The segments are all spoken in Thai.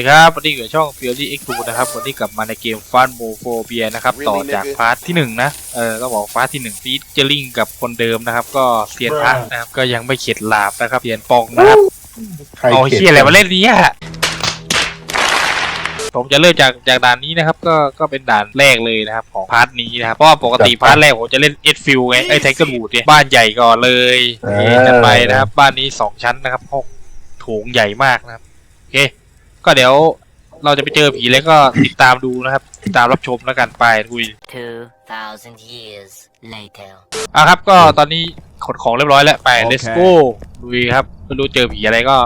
ดีครับวันนี้อยู่กับช่อง Fury X2 นะครับวันนี้กลับมาในเกมฟ a นโมโฟเบียนะครับ ต่อจากพาร์ทที่หนึ่งนะเออก็บอกพาร์ทที่หนึ่งฟีเจอริงกับคนเดิมนะครับ ก็เซียนพระนะครับก็ยังไม่เข็ดหลาบนะครับเซียนปองนะครับใครเอาเขีเฮียอะไรมาเล่นเนี้ยผมจะเริ่มจากจากด่านนี้นะครับ ก็ก็เป็นด่านแรกเลยนะครับ ของพาร์ทนี้นะครับเพราะว่าปกติพาร์ทแรกผมจะเล่นเอ็ดฟิลไงไอ้แทงเกิลวูดเนี่ยบ้านใหญ่ก่อนเลยเอ๊ะจัดไปนะครับ บ้านนี้สองชั้นนะครับห้องโถงใหญ่มากนะครับโอเค ก็เดี๋ยวเราจะไปเจอผีแล้วก็ติดตามดูนะครับ ติดตามรับชมแล้วกันไปคุย 2,000 years later. อะครับก็ตอนนี้ขนของเรียบร้อยแล้วไป โอเค let's go ลุยครับไม่รู้เจอผีอะไรก็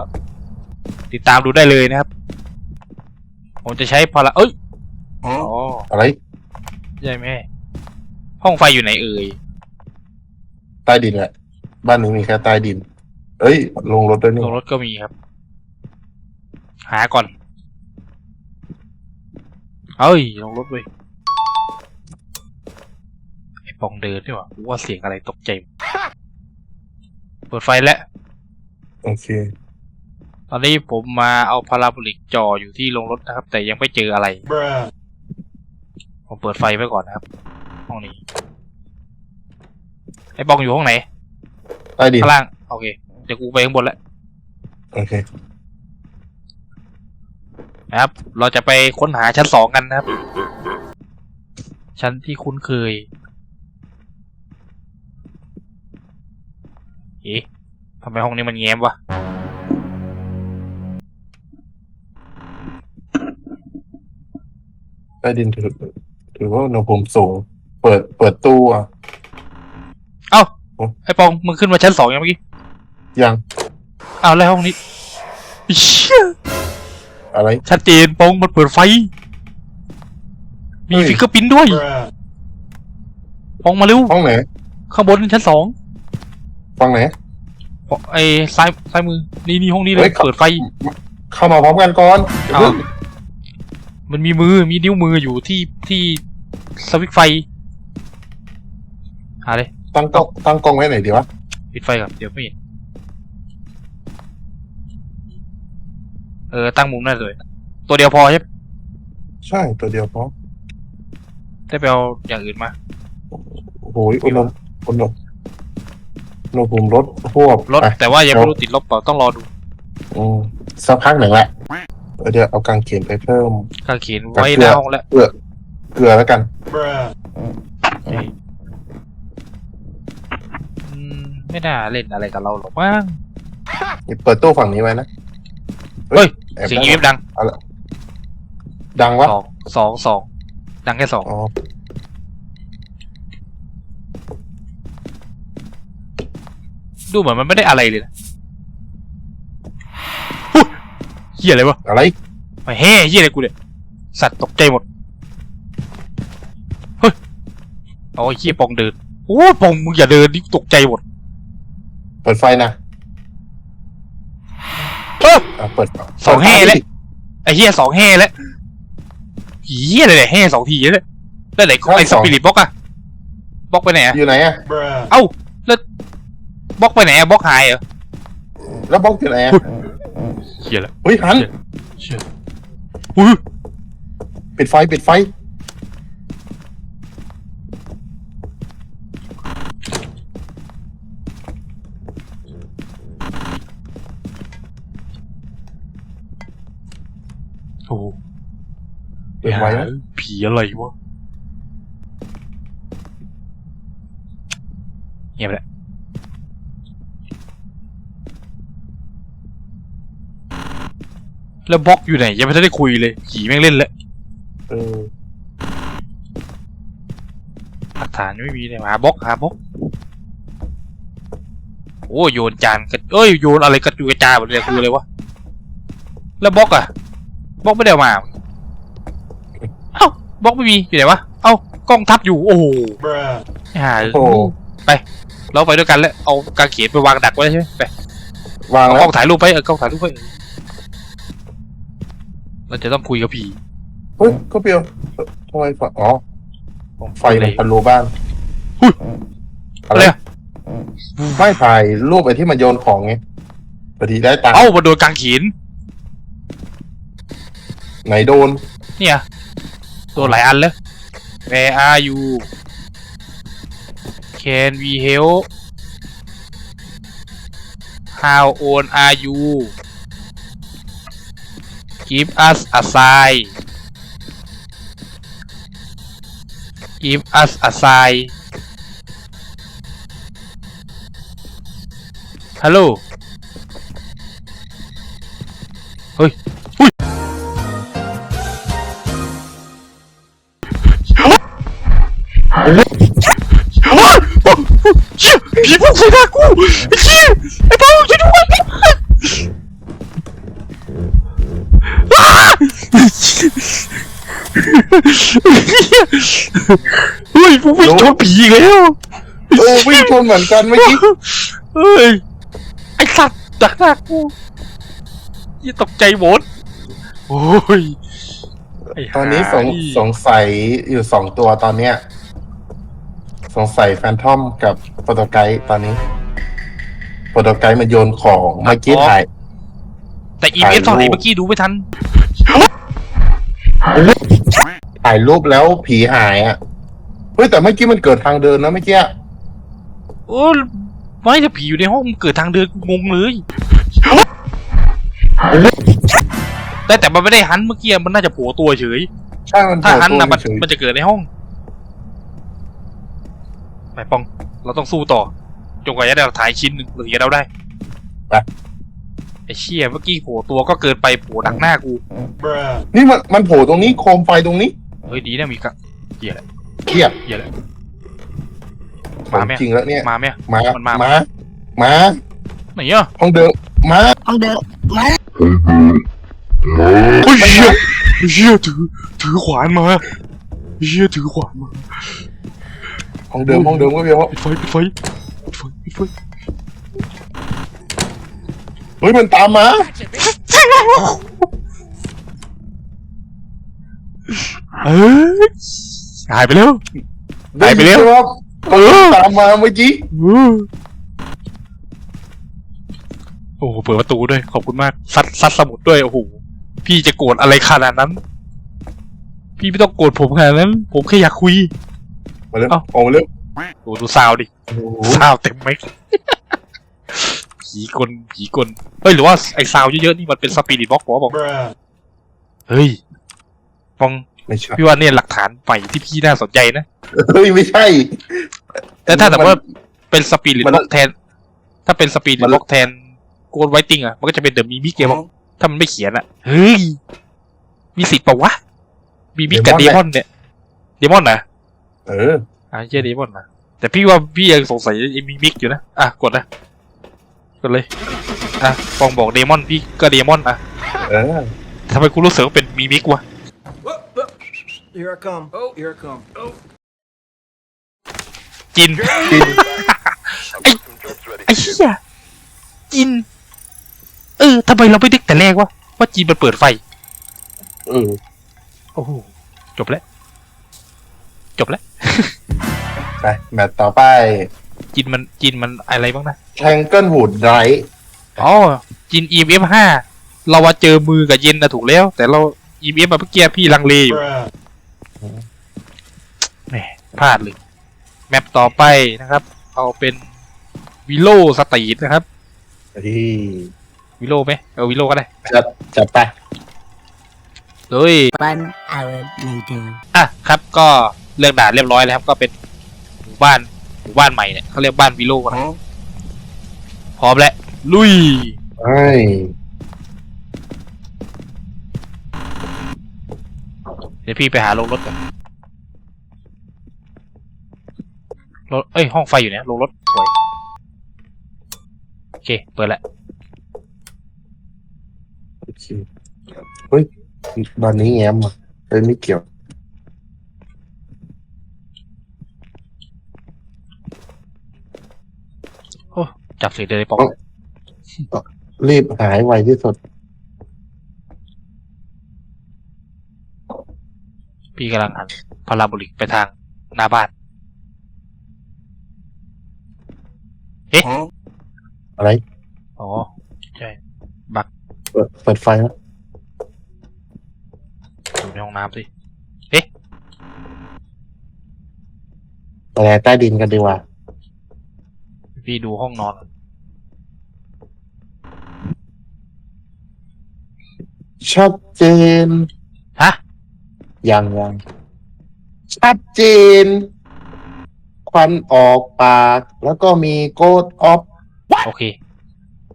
ติดตามดูได้เลยนะครับ ผมจะใช้พละเอ้ยอ๋ออะไรใช่ไหมห้องไฟอยู่ไหนเอ่ยใต้ดินแหละ บ้านนี้มีแค่ใต้ดิน เอ้ย ลงรถด้วยนี่ลงรถก็มีครับ หาก่อนเอ้ยลงรถเว้ยไอ้ปองเดินด้วยวะกูว่าเสียงอะไรตกใจ เปิดไฟแล้ว โอเค ตอนนี้ผมมาเอาพาราโบลิกจ่ออยู่ที่ลงรถนะครับ แต่ยังไม่เจออะไร ผมเปิดไฟไว้ก่อนนะครับ ห้องนี้ ไอ้ปองอยู่ห้องไหน ใต้ดินข้างล่าง โอเค เดี๋ยวกูไปข้างบนแล้ว โอเค นะครับ เราจะไปค้นหาชั้นสองกันนะครับ ชั้นที่คุ้นเคย เอ๊ะทำไมห้องนี้มันแง้มวะ ใต้ดินถือถือว่าอุณหภูมิสูง เปิดเปิดตู้อะ เอ้าโอ้ไอ้ปอง มึงขึ้นมาชั้นสองยังเมื่อกี้ ยัง อ้าวแล้วห้องนี้เชี่ย อะไร ชัดเจนปองมันเปิดไฟ มีเฮ้ย ฟิกเกอร์พินด้วยปองมาเร็วห้องไหนข้างบนชั้นสองฟังไหน ไอ้ซ้ายซ้ายมือนี่นี่ห้องนี้เลเฮ้ยยครับเปิดไฟ เข้ามาพร้อมกันก่อนเอามันมีมือมีนิ้วมืออยู่ที่ที่สวิตช์ไฟหาเลยตั้งกล้องตั้งกล้องไว้ไหนดีวะปิดไฟก่อนเดี๋ยวไม่เห็น เออตั้งมุมนั่นเลย ตัวเดียวพอใช่ไหมใช่ตัวเดียวพอได้ไปเอาอย่างอื่นมา โอ้โหอุณหอุณหอุณหภูมิลดพวบลดไปแต่ว่ายังไม่รู้ติดลบเปล่าต้องรอดูอืมสักพักหนึ่งแหละเออเดี๋ยวเอากางเขนไปเพิ่ม กางเขนไว้หน้าห้องแล้วเกลือเกลือแล้วกันอืมไม่น่าเล่นอะไรกับเราหรอกมั้งเปิดตู้ฝั่งนี้ไว้นะเฮ้ย แอบเสียงได้อีเวฟดังดังวะสองสองสองดังแค่สองอ๋อดูเหมือนมันไม่ได้อะไรเลยนะอุ๊ยเฮียอะไรวะอะไรมาเฮ้เฮียอะไรกูเนี่ยสัตว์ตกใจหมดเฮ้ยโอ้ยเฮียปองเดินโอ้ยปองมึงอย่าเดินนี่ตกใจหมด เปิดไฟนะ เอ้ออะเปิดสองแห่แล้วไอ้เฮียสองแห่แล้วเฮียอะไรเนี่ยแห่สองทีแล้วเนี่ยแล้วไหนของไอ้สปิริตบล็อกอะบล็อกไปไหนอะอยู่ไหนอะเอ้าแล้วบล็อกไปไหนอะบล็อกหายเหรอแล้วบล็อกอยู่ไหนอะเฮียละเฮ้ยหันเชี่ยอุ้ยปิดไฟปิดไฟ โอ้โห เปิดไฟนะ ผีอะไรวะเงียบแล้วแล้วบล็อกอยู่ไหน ยังไม่ทันได้คุยเลย ผีแม่งเล่นแล้วเออหลักฐานไม่มีเลยหาบล็อกหาบล็อกโอ้โยนจานกันเอ้ยโยนอะไรกระจุยกระจายหมดเลยคืออะไรวะแล้วบล็อกอะบล็อกไม่ได้เอามาเอ้า บล็อกไม่มีอยู่ไหนวะ เอ้ากล้องทับอยู่ โอ้โหหาโอ้โหเราไปด้วยกันแล้วเอากางเขนไปวางดักไว้ใช่ไหมไปวางเอาแล้กล้วองถ่ายรูปไปเออกล้องถ่ายรูปไปเราจะต้องคุยกับผี เฮ้ยก็เปียวทำไมไฟอ๋อไฟในเลยทะลุบ้านหุ้ยอะไรอะไรอะ ไม่ถ่ายรูปไอ้ที่มันโยนของไงพอดีได้ตังค์เอ้ามาโดนกางเขนไหนโดนเนี่ย โดนหลายอันเลย Where are you Can we help How old are you Give us a sign Give us a sign ฮั ผีพุ่งใส่หน้ากูไอ้เชี่ยไอ้เต้าช่วยด้วยอ้าเฮ้ยผมวิ่งชนผีอีกแล้วเออวิ่งชนเหมือนกันเมื่อกี้เฮ้ยไอ้สัตว์ดักหน้ากูยี่ตกใจหมดโอ้ยไตอนนี้สงหาสงสัยอยู่สองตัวตอนเนี้ย สงสัยแฟนทอมกับโปรโตไกด์ตอนนี้โปรโตไกด์มาโยนของเมื่อกี้ถ่าย แต่อีเมลถ่ายรูปตอนไหนเมื่อกี้ดูไม่ทัน ถ่ายรูปแล้วผีหายอะเฮ้ยแต่เมื่อกี้มันเกิดทางเดินนะเมื่อกี้โอ้ไม่จะผีอยู่ในห้องมันเกิดทางเดินงงเลยแต่แต่มันไม่ได้หันเมื่อกี้มันน่าจะโผล่ตัวเฉย ใช่มันถ้าหันโผล่นะมันตัวเฉยมันจะเกิดในห้อง ไปปอง เราต้องสู้ต่อจนกว่าจะได้หลักฐานอีกชิ้นหนึ่งเราถึงจะเดาได้ไอ้เชี่ยเมื่อกี้โผล่ตัวก็เกินไปโผล่ดักหน้ากูนี่มันมันโผล่ตรงนี้โคมไฟตรงนี้เฮ้ยดีนะมีกะเหี้ยแหละเทียบเหี้ยแหละขมาองไหมจริงแล้วเนี่ยมาไหม มามันมา มามาไหนอะห้องเดิมมา On the เฮ้ยเชี่ยเชี่ยถือถือขวานมาเชี่ยถือขวานมา ห้องเดิมห้องเดิมก็เพียงว่าปิดไฟปิดไฟปิดไฟปิดไฟเฮ้ยมันตามมา เอ้ยหายไปแล้วหายไปแล้วด้นใช่หมเออตามมาเมื่อกี้โอ้โหเปิดประตูด้วย ขอบคุณมากซัดซัดสมุดด้วยโอ้โหพี่จะโกรธอะไรขนาดนั้น พี่ไม่ต้องโกรธผมขนาดนั้น ผมแค่อยากคุย มาเร็วเอ้าออกมาเร็วโอ้ดูซาวดิโอ้โหซาวเต็มไหมผีกลผีกลเฮ้ยหรือว่าไอ้ซาวเยอะๆนี่มันเป็นสปิริตบ็อกบอกบอกเฮ้ยฟองไม่ใช่พี่ว่าเนี่ยหลักฐานใหม่ที่พี่น่าสนใจนะ เฮ้ยไม่ใช่ แต่ถ้าแต่ว่าเป็นสปิริตมันบ็อกแทน ถ้าเป็นสปิริตมัน บ็อกแทนโกดไวติงอะมันก็จะเป็นเดอะมีมิกเกมถ้ามันไม่เขียนอะเฮ้ยมีสิทธิ์ปะวะมีมิกกับเดมอนเนี่ยเดมอนนะ เอออะเจเดมอนนะแต่พี่ว่าพี่ยังสงสัยไอ้มีมิกอยู่นะ อะกดนะกดเลย อะฟองบอกเดมอนพี่ก็เดมอนอะเออทำไมกูรู้สึกว่าเป็นมีมิกวะ Here I come. Oh, here I come. Oh. จินไอ้ไอ้เหี้ยจิน เออทำไมเราไม่นึกแต่แรกวะว่าจีนมันเปิดไฟ เออ โอ้โหจบแล้ว จบแล้ว ไปแมตต์ต่อไปจีนมันจีนมันอะไรบ้างนะ แทงเกิลวูดไรอ๋อจีน EMF ห้าเราว่าเจอมือกับเย็นนะถูกแล้ว แต่เรา EMF มาเมื่อกี้พี่ลังเลอยู่แหมพลาดเลย แมปต่อไปนะครับ เอาเป็นวิโลสตรีทนะครับ ที่วิโลไหมเออวิโลก็ได้จัดจัดไปเลย one hour later. อะครับก็ เลือกด่านเรียบร้อยแล้วครับก็เป็นหมู่บ้านหมู่บ้านใหม่เนี่ยเขาเรียกบ้านวิโลนะพร้อมแล้วลุยไอ้เดี๋ยวพี่ไปหาลงรถก่อนรถเอ้ยห้องไฟอยู่เนี่ยลงรถสวยโอเคเปิดแล้วโอเคเฮ้ยตอนนี้แง้มอะเฮ้ยไม่เกี่ยว จับเสียงเดินในปอกรีบหายไวที่สุด พี่กำลังหันพาราโบลิกไปทางหน้าบ้านอะไร อ๋อ ใช่เปิดเปิดไฟแล้วในห้องน้ำสิไปใต้ดินกันดีกว่า พี่ดูห้องนอน ชัดเจน ฮะ ยังยังชัดเจน ควันออกปาก แล้วก็มีโกดออฟโอเค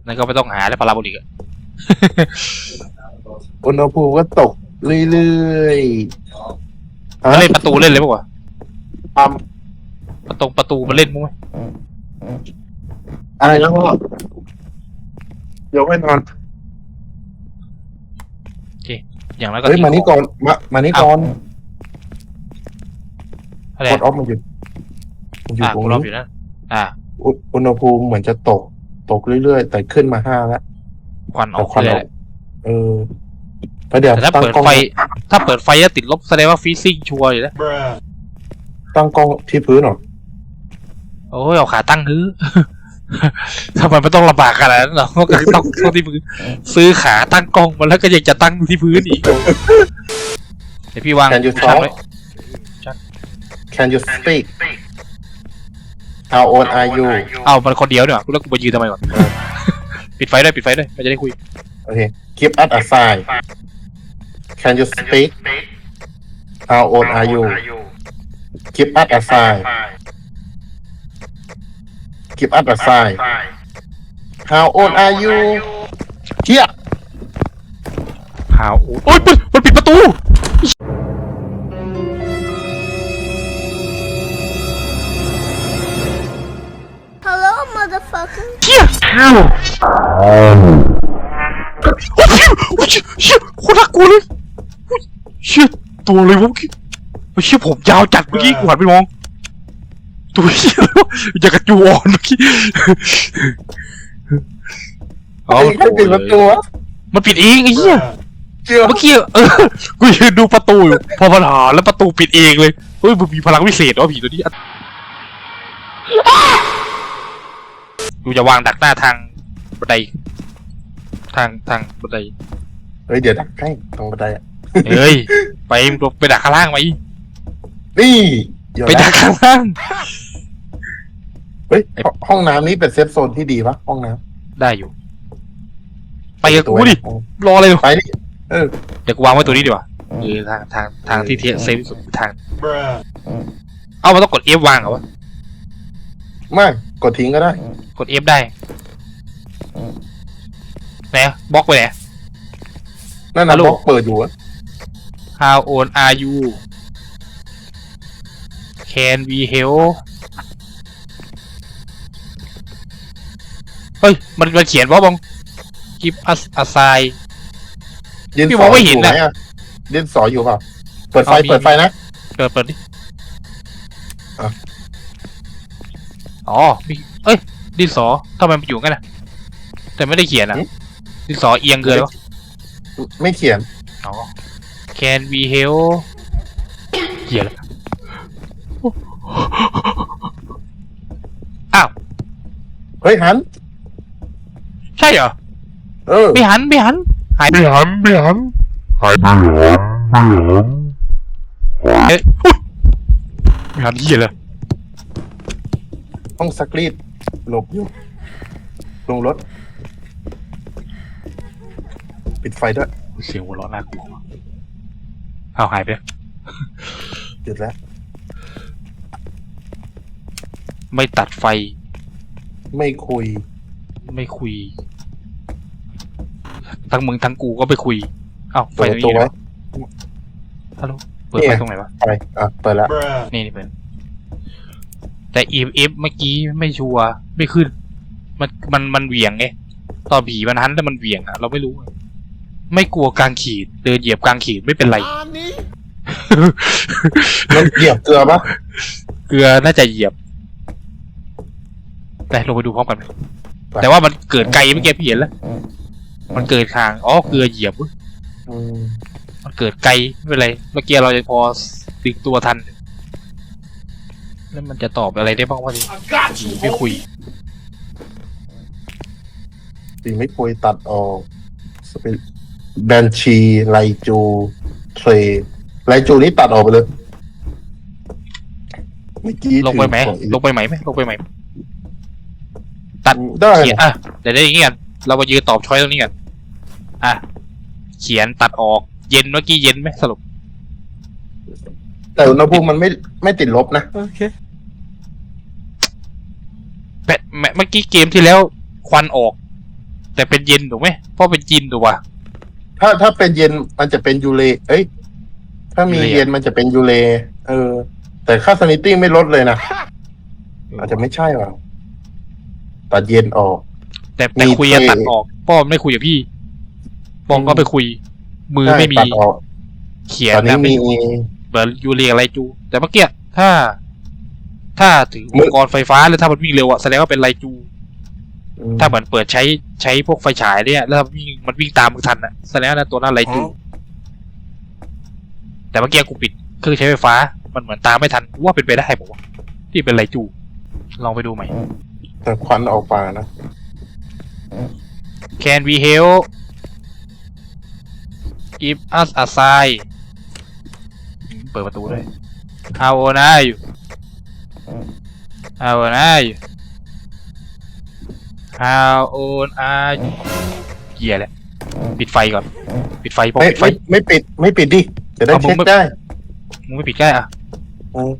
นั่นก็ไม่ต้องหาแล้วพาราโบลิกอะ อุณหภูมิก็ตกเรื่อยๆมาเล่นประตูเล่นเลยปะวะปั๊มประตูประตูมาเล่นมั้งไหมอะไรนะพ่อยกไว้นอน อย่างนั้นก็เฮ้ยทิ้งมานี่ขก่องอนมามานี่ก่อนอะไรกดออฟมันอยู่มันอยู่อะตรงกูรอบอนี้ยู่นะอ่าอุอุณหภูมิเหมือนจะตก ตกเรื่อยๆ แต่ขึ้นมาห้าแล้วควันอแต่อกควันเลอยอกเออแล้วเดี๋ยวแต่ถ้าตั้งเปิดกล้องไฟ ถ้าเปิดไฟจะติดลบแสดงว่าฟรีซิ่งชัวร์อยู่แล้ว Bruh. ตั้งกล้องที่พื้นหรอโอ้ยเอาขาตั้งฮื้อ ทำไมมันต้องลำบากขนาดนั้นเหรอก็ต้องต้องที่พื้นซื้อขาตั้งกล้องมาแล้วก็ยังจะตั้งที่พื้นอีกเดี๋ยวพี่วาง Can you ชั่น talk ไว้ Can you speak How old are you เอามันคนเดียวเนี่ยกูแล้วกูมายืนทำไมก่อนปิดไฟด้วยปิดไฟด้วยมันจะได้คุยโอเค Keep us aside Can you speak How old are you Keep us aside Keep us aside How old are you เชี่ยหาวโอ้ยมันมันปิดประตู Hello, motherfucker. เชี่ยอ้าวโอ้ยโอ้ยเชี่ยเชี่ยโคตรน่ากลัวเลยโอ้ยเชี่ยตัวเลยวะเมื่อกี้โอ้ยเชี่ยผมยาวจัดเมื่อกี้กูหันไปมอง ตัวเชี่ยเลยวะอย่างกับจูออนเมื่อกี้เอาไอ้ใครปิดประตูวะมันปิดเองไอ้เหี้ยเชื่อเมื่อกี้เออกูยืนดูประตูอยู่พอมันหาแล้วประตูปิดเองเลยเฮ้ยมันมีพลังวิเศษวะผีตัวนี้กูจะวางดักหน้าทางบันไดทางทางบันไดเฮ้ยเดี๋ยวดักให้ตรงบันไดอะเฮ้ยไปไปดักข้างล่างไหมนี่เดี๋ยวไปดันะกข้างล่าง เฮ้ยห้องห้องน้ำนี้เป็นเซฟโซนที่ดีปะห้องน้ำได้อยู่ ไปกับตัวกูดิ รออะไรอยู่ไปดิเออ เดี๋ยวกูวางไว้ตัวนี้ดีกว่าเออทางทางทางที่เทเซฟที่สุดทาง Bruh. เอ้ามันต้องกด F วางเหรอวะ ไม่กดทิ้งก็ได้ กด F ได้ไหนบล็อกไปไหน นั่นฮันะลโหล บล็อกเปิดอยู่อะ How old are you Can we help เฮ้ย มันมันเขียนว่าบอง Give us a sign ดินพี่สมอองไม่อเห็นยู่ไหมน่ะ อะดินสออยู่เปล่าเปิดไฟเอามีเปิดไฟนะ เปิดเปิดดิอะ อ๋อมีเอ้ย ดินสอทำไมมันอยู่งั้นน่ะ แต่ไม่ได้เขียนอะ ดินสอเอียงเกินวะไม่เขียน อ๋อ Can we help เขียนแล้วอ้าว เฮ้ยหัน ใช่เหรอเออไม่หันไม่หัน หายไปไม่หันไม่หันหายไปหันไม่หันเอ๊ะอุ๊ยไม่หันเหี้ยเลยห้องซักรีดหลบอยู่ลงรถ ปิดไฟด้วยเสียงหัวเราะน่ากลัวว่ะเอาหายไปแล้วหยุดแล้ว ไม่ตัดไฟไม่คุย ไม่คุย ทั้งมึงทั้งกูก็ไปคุย เอ้าไฟเปิดตปรงระตูนี้ไว้นะฮัลโหลเปิดไฟตรงไหนวะไปอะเปิดแล้ว Bruh. นี่นี่เป็นแต่ EMF เมื่อกี้ไม่ชัวร์ไม่ขึ้น มันมันมันเหวี่ยงไงตอนผีมันหันแล้วมันเหวี่ยงอะเราไม่รู้ ไม่กลัวกลางขีด เดินเหยียบกลางขีดไม่เป็นไรมันเหยียบเกลือปะเกลือน่าจะเหยียบไปลงไปดูพร้อมกันไหมแต่ว่ามันเกิดไกลเมื่อกี้พี่เห็นแล้ว มันเกิดทางอ๋อเกลือเหยียบเว้ยอืมมันเกิดไกลไม่เป็นไร เมื่อกี้เราจะพอดึงตัวทัน แล้วมันจะตอบอะไรได้บ้างวะนี่ I got you. ไม่คุยสีไม่คุยตัดออกสเปนแบนชีไลจูเทรไรจูนี่ตัดออกไปเลยเมื่อกี้ลงไปไหม ถือของอีก ลงไปไหมไหมลงไปไหมตัดได้ เขียนอะเดี๋ยวได้อย่างงี้กันเรามายืนตอบช้อยตรงนี้กัน อะ เขียนตัดออก เย็นเมื่อกี้เย็นไหมสรุป แต่อุณหภูมิมันไม่ไม่ติดลบนะโอเคแปะแมเมื่อกี้เกมที่แล้วควันออก แต่เป็นเย็นถูกไหมเพราะเป็นจินถูกป่ะ ถ้าถ้าเป็นเย็นมันจะเป็นยูเลเอ้ย ถ้ามียูเลเย็นมันจะเป็นยูเลเออ แต่ค่าสนิตี้ไม่ลดเลยนะอาจจะไม่ใช่ว่ะตัดเย็นออก แต่แต่มีคุยอะเทตัดออก ป้อมไม่คุยกับพี่ ป้อมก็ไปคุย มือใช่ไม่มีตัดออกเขียนตอนนี้นะไม่มี เหมือนยูเรียอะไรจู แต่เมื่อกี้ถ้า ถ้าถืออุมืปอกรณ์ไฟฟ้าแล้วถ้ามันวิ่งเร็วอะแสดงว่าเป็นไรจูอืมถ้าเหมือนเปิดใช้ใช้พวกไฟฉายเนี่ย แล้ววิ่งมันวิ่งตามมึงทันอะแสดงว่านั่นตัวนั้นไรจู แต่เมื่อกี้กูปิดเครื่องใช้ไฟฟ้า มันเหมือนตามไม่ทันกูว่าเป็นไปได้บอกว่าวะที่เป็นไรจู ลองไปดูใหม่แต่ควันออกมานะ Can we help Give us a sign อืมเปิดประตูด้วย How old are you How old are you How old are you เกียแหละ ปิดไฟก่อน ปิดไฟปองไม่ปิดไฟ ไม่ไม่ปิดไม่ปิดดิ จะได้เอาผมเช็คไม่ ได้มึงไม่ปิดก็ได้อะอืม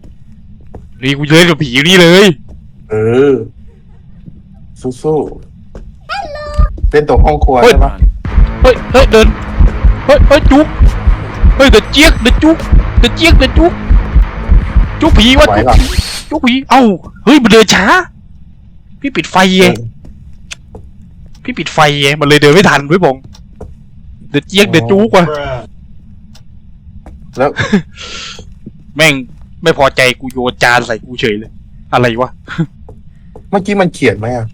นี่กูเล่นกับผีอยู่นี่เลย เออ สู้ๆเล่นตรงห้องครัวเฮ้ย ใช่ปะเฮ้ยเฮ้ยเดินเฮ้ยเฮ้ยจุกเฮ้ยเดินเจี๊ยกเดินจุกเดินเจี๊ยกเดินจุกจุกผีวะไหวจุกป่ะจุกผีเอ้าเฮ้ยมันเดินช้า พี่ปิดไฟไงพี่ปิดไฟไงมันเลยเดินไม่ทันเว้ยบงเดินเจี๊ยกเดินจุกว่ะ Bruh. แล้ว แม่งไม่พอใจกูโยนจานใส่กูเฉยเลย อะไรวะเมื่อกี้มันเขียนไหมอะ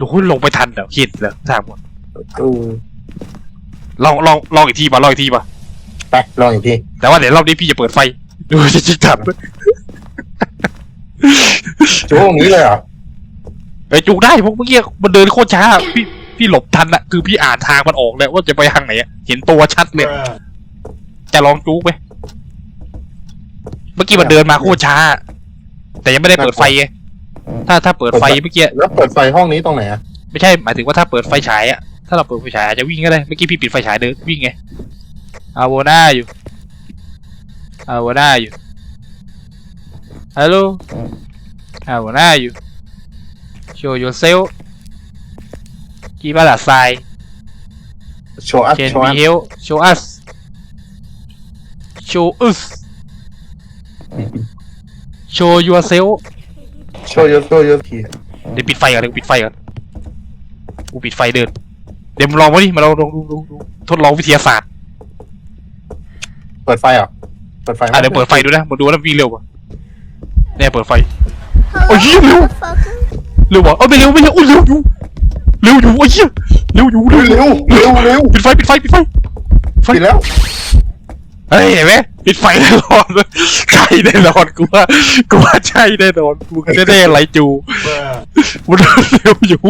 ลงลงไปทันเหรอคิดเหรอถามก่อนเออ ลองลองลองอีกทีป่ะลองอีกทีป่ะไปลองอีกทีแต่ว่าเดี๋ยวรอบนี้พี่จะเปิดไฟดูจะจิกทันช่วงนี้เลยเหรอไอ้ยจุกได้เพราะเมื่อกี้มันเดินโคตรช้า พี่พี่หลบทันอะคือพี่อ่านทางมันออกแล้วว่าจะไปทางไหนอะเห็นตัวชัดเลย Bruh. จะลองจุกไหมเมื่อกี้มันเดินมาโคตรช้า แต่ยังไม่ได้เปิดไฟไงถ้าถ้าเปิดไฟเมื่อกี้แล้วเปิดไฟห้องนี้ตรงไหนอะไม่ใช่หมายถึงว่าถ้าเปิดไฟฉายอะ ถ้าเราเปิดไฟฉายอาจจะวิ่งก็ได้เมื่อกี้พี่ปิดไฟฉายเดินวิ่งไงอาโวนาอยู่อาโวนาอยู่ฮัลโหลอาโวนาอยู่ show yourself กีบาลาไซโชว์อัพ can โชว์ we อัพ help show us show us show yourself โชว์เยอะโชว์เยอะทีเดี๋ยวปิดไฟก่อนเดี๋ยวกูปิดไฟก่อนกูปิดไฟเดิน เดี๋ยวมาลองมาดิมาลองลองดูดูดูทดลองวิทยาศาสตร์เปิดไฟเหรอเปิดไฟไหมอะเดี๋ยวเปิดไฟดูนะมาดูว่าวิ่งเร็วป่ะเนี่ยเปิดไฟ Hello, Oh, you- motherfucker. เร็วป่ะเออไม่เร็วไม่เร็วอุ้ยเร็วอยู่เร็วอยู่โอ้ยเหี้ยเร็วอยู่เร็วเร็วเร็วเร็วปิดไฟปิดไฟปิดไฟไฟปิดแล้วเฮ้ยเห็นไหมปิดไฟแน่นอนเลยใช่แน่นอนกูว่ากูว่าใช่แน่นอนกูแน่ๆไรจู Bruh. มันเร็วอยู่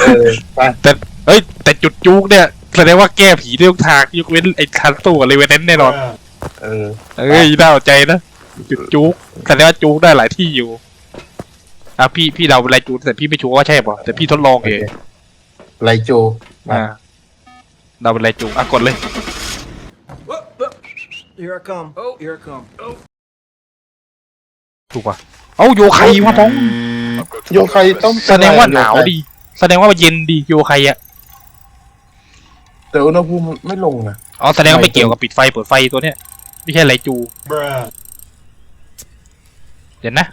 เออไปแต่ เอ้ย แต่จุดจุกเนี่ยแสดงว่าแก้ผีได้ทุกทางยกเว้นไอ้คันตู้กับเลเวนเนนแน่นอน Bruh. เออเอ้ยน่าสนใจนะจุดจุกแสดงว่าจุกได้หลายที่อยู่อะพี่พี่เราเป็นไรจุกแต่พี่ไม่ชัวร์ว่าใช่ป่ะแต่พี่ทดลองเองไลโจอ่าเราเป็นไรจุกอะกดเลย Whoop, whoop. Here I come. Oh, here I come. Oh. ถูกป่ะเอ้าโยไคมาป้อง โยใครต้องแสดงว่าหนาวดี แสดงว่าเย็นดีโยไคอะ แต่อุณหภูมิไม่ลงนะ อ๋อแสดงว่าไม่เกี่ยวกับปิดไฟเปิดไฟตัวเนี้ยไม่ใช่ไรจู Bruh. เดี๋ยวนะ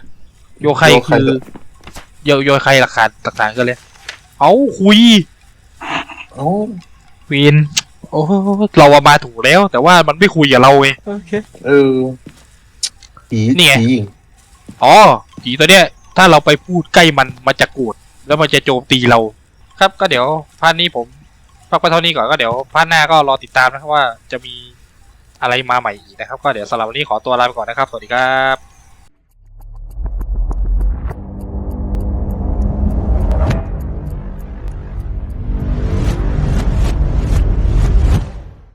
โยไคคือโยโยไคหลักฐานหลักฐานกันเลย เอ้าคุยเอ้าเวีนโอ้เราอะมาถูกแล้ว แต่ว่ามันไม่คุยกับเราไงเออผีนี่ไง ผีหญิงอ๋อผีตัวเนี้ย ถ้าเราไปพูดใกล้มันมันจะโกรธแล้วมันจะโจมตีเรา ครับก็เดี๋ยวพาร์ทนี้ผม พักไปเท่านี้ก่อนก็เดี๋ยวพาร์ทหน้าก็รอติดตามนะครับว่าจะมีอะไรมาใหม่อีกนะครับ ก็เดี๋ยวสำหรับวันนี้ขอตัวลาไปก่อนนะครับ สวัสดีครับ